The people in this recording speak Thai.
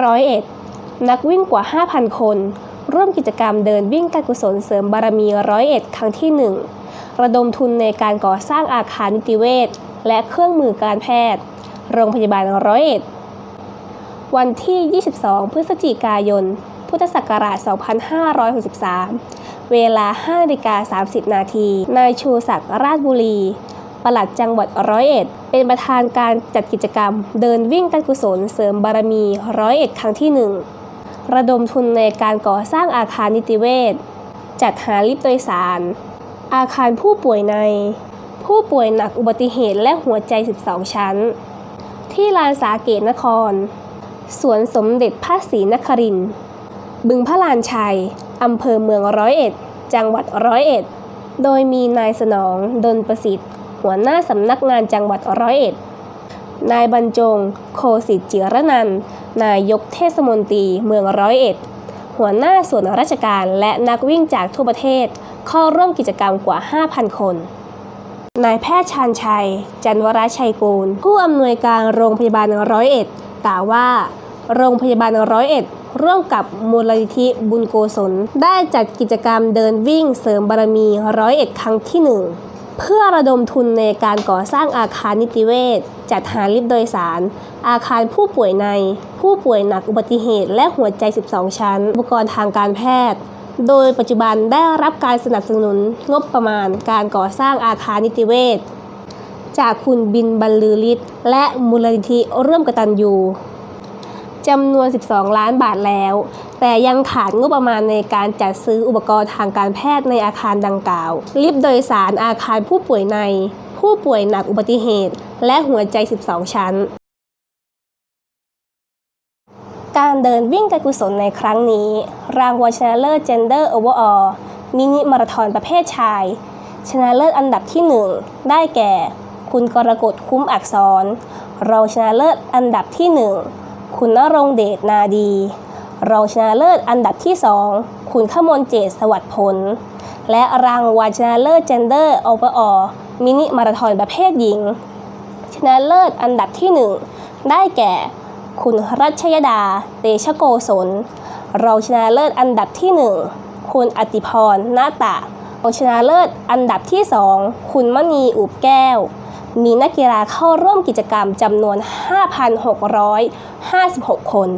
ร้อยเอ็ดนักวิ่งกว่า 5,000 คน ร่วมกิจกรรมเดินวิ่งการกุศลเสริมบารมีร้อยเอ็ดครั้งที่ 1 ระดมทุนในการก่อสร้างอาคารนิติเวชและเครื่องมือการแพทย์ โรงพยาบาลร้อยเอ็ดวันที่ 22 พฤศจิกายน พุทธศักราช 2563 เวลา5นาฬิกา30 นาทีนายชูศักดิ์ราชบุรี ปลัดจังหวัดร้อยเอ็ด เป็นประธานการจัดกิจกรรม เดินวิ่งการกุศลเสริมบารมีร้อยเอ็ดครั้งที่ 1 ระดมทุนในการก่อสร้างอาคารนิติเวชจัดหาลิฟต์โดยสาร อาคารผู้ป่วยใน ผู้ป่วยหนักอุบัติเหตุและหัวใจ 12 ชั้น ที่ลานสาเกตนคร สวนสมเด็จพระศรีนครินทร์บึงพระลานชัย อำเภอเมืองร้อยเอ็ด จังหวัดร้อยเอ็ด โดยมีนายสนอง ดนประสิทธิ์ หัวหน้าสำนักงานจังหวัดร้อยเอ็ด นายบรรจง โคสิจิรนัน นายกเทศมนตรีเมืองร้อยเอ็ด หัวหน้าส่วนราชการและนักวิ่งจากทั่วประเทศ เข้าร่วมกิจกรรมกว่า 5,000 คนนายแพทย์ชาญชัย จันวรชัยกูล ผู้อำนวยการโรงพยาบาลร้อยเอ็ดกล่าวว่า โรงพยาบาลร้อยเอ็ดร่วมกับมูลนิธิบุญโกศล ได้จัดกิจกรรมเดินวิ่งเสริมบารมีร้อยเอ็ดครั้งที่หนึ่ง เพื่อระดมทุนในการก่อสร้างอาคารนิติเวชจัดหาลิฟต์โดยสาร อาคารผู้ป่วยใน ผู้ป่วยหนักอุบัติเหตุ และหัวใจ 12 ชั้น อุปกรณ์ทางการแพทย์ โดยปัจจุบันได้รับการสนับสนุนงบประมาณการก่อสร้างอาคารนิติเวชจากคุณบินบรรลือฤทธิ์และมูลนิธิร่วมกตัญญู จำนวน 12 ล้านบาทแล้ว แต่ยังขาดงบประมาณในการจัดซื้ออุปกรณ์ทางการแพทย์ในอาคารดังกล่าว ลิฟต์โดยสารอาคารผู้ป่วยใน ผู้ป่วยหนักอุบัติเหตุ และหัวใจ 12 ชั้นการเดินวิ่งการกุศลในครั้งนี้ รางวัลชนะเลิศ Gender Overall มินิมาราธอนประเภทชาย ชนะเลิศอันดับที่ 1 ได้แก่ คุณกรกฎคุ้มอักษรรองชนะเลิศอันดับที่ 1 คุณนรงเดชนาดี รองชนะเลิศอันดับที่ 2 คุณขมลเจตสวัสดิ์ผล และรางวัลชนะเลิศ Gender Overall มินิมาราธอนประเภทหญิง ชนะเลิศอันดับที่ 1 ได้แก่ คุณรัชยดา เตชะโกศล รองชนะเลิศอันดับที่ 1 คุณอติพรนาตะรองชนะเลิศอันดับที่ 2 คุณมณีอุบแก้ว มีนักกีฬาเข้าร่วมกิจกรรมจำนวน 5,656 คน